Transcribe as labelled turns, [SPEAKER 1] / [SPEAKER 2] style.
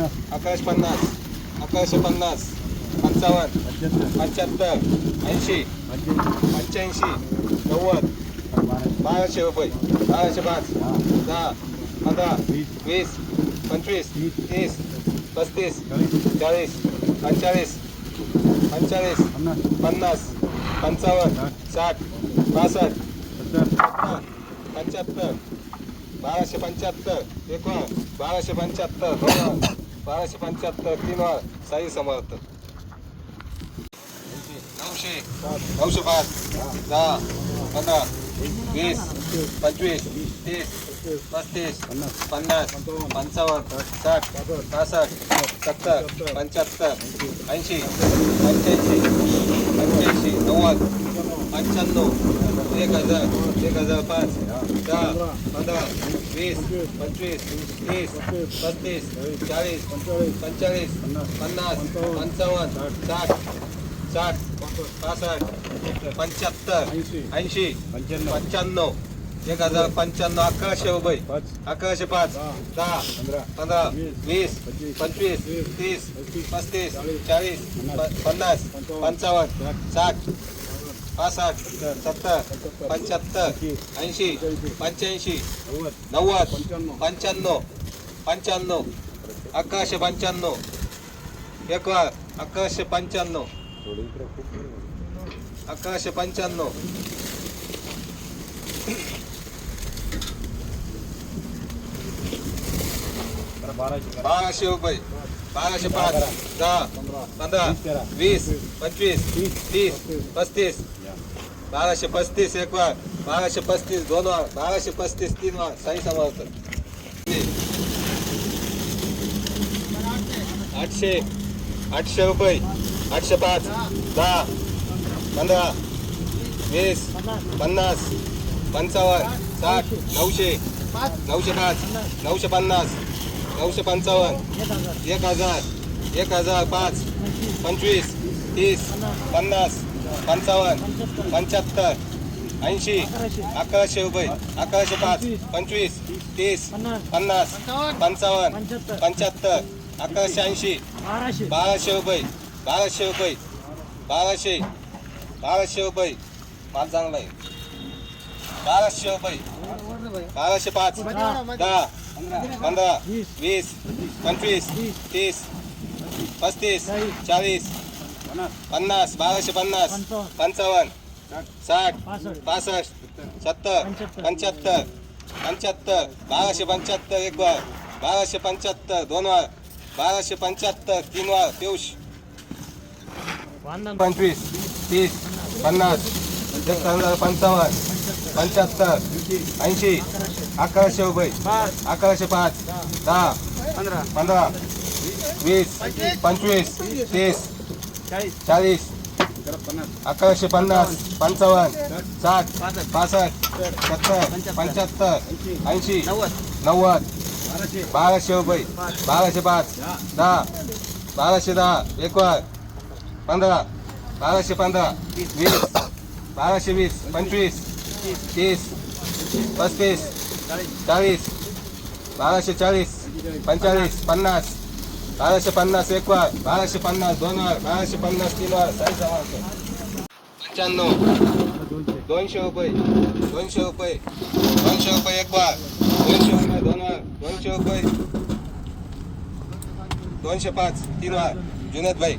[SPEAKER 1] अकराशे पन्नास. अकराशे पन्नास. पंचावन्न. पंच्याहत्तर. ऐंशी. पंच्याऐंशी. नव्वद. बाराशे रुपये. बाराशे पाच. दहा. पंधरा. वीस. पंचवीस. तीस. पस्तीस. चाळीस. पंचेचाळीस. पंचेचाळीस. पन्नास. पंचावन्न. साठ. सत्तर. पंच्याहत्तर. बाराशे पंच्याहत्तर. एक वर बाराशे पंच्याहत्तर. बाराशे पंच्याहत्तर तीन वर साई समर्थ. नऊशे. नऊशे पाच दहा पंधरा वीस पंचवीस तीस पस्तीस पन्नास पंचावन्न साठ पासष्ट सत्तर पंच्याहत्तर ऐंशी पंच्याऐंशी पंच्याऐंशी नव्वद. पंच्याण्णव एक हजार एक हजार पाच दहा पंधरा वीस पंचवीस तीस पस्तीस चाळीस पंचेचाळीस पन्नास पंचावन्न साठ साठ पासष्ट पंच्याहत्तर ऐंशी पंच्याण्णव एक हजार पंच्याण्णव अकराशे रुपये अकराशे पाच दहा पंधरा वीस पंचवीस तीस पस्तीस चाळीस पन्नास पंचावन्न साठ पासष्ट सत्तर पंच्याहत्तर ऐंशी पंच्याऐंशी नव्वद पंच्याण्णव पंच्याण्णव अकराशे पंच्याण्णव एक वार अकराशे पंच्याण्णव अकराशे पंच्याण्णव. बाराशे रुपये. बाराशे पाच दहा पंधरा वीस पंचवीस तीस. पस्तीस. बाराशे पस्तीस एक वार. बाराशे पस्तीस दोन वार. बाराशे पस्तीस तीन वार. साई आठशे आठशे रुपये आठशे पाच दहा पंधरा वीस पन्नास पंचावन्न साठ नऊशे नऊशे पाच नऊशे पन्नास. नऊशे पंचावन्न एक हजार एक हजार पाच पंचवीस तीस पन्नास पंचावन्न पंच्याहत्तर ऐंशी अकराशे रुपये अकराशे पाच पंचवीस तीस पन्नास पंचावन्न पंच्याहत्तर अकराशे ऐंशी बाराशे रुपये बाराशे रुपये बाराशे बाराशे रुपये माल चांगला आहे. बाराशे रुपये बाराशे पाच दहा पंधरा वीस पंचवीस तीस पस्तीस चाळीस पन्नास बाराशे पन्नास पंचावन्न साठ पासष्ट सत्तर पंच्याहत्तर पंच्याहत्तर बाराशे पंच्याहत्तर एक वार बाराशे पंच्याहत्तर दोन वार बाराशे पंच्याहत्तर तीन वार पियुष पंचवीस तीस पन्नास एक हजार पंचावन्न पंच्याहत्तर ऐंशी अकराशे रुपये अकराशे पाच दहा पंधरा. वीस पंचवीस तीस चाळीस अकराशे पन्नास पंचावन्न साठ पासष्ट सत्तर पंच्याहत्तर ऐंशी नव्वद बाराशे रुपये बाराशे पाच दहा बाराशे दहा एक वार पंधरा बाराशे पंधरा वीस बाराशे वीस पंचवीस तीस पस्तीस चाळीस बाराशे चाळीस पंचेचाळीस पन्नास बाराशे पन्नास एक वार बाराशे पन्नास दोन वार बाराशे पन्नास तीन वार साई समाप्त पंच्याण्णव दोनशे रुपये दोनशे रुपये दोनशे रुपये एक वार दोनशे रुपये दोन वार दोनशे रुपये दोनशे पाच तीन वार जुनेद भाई.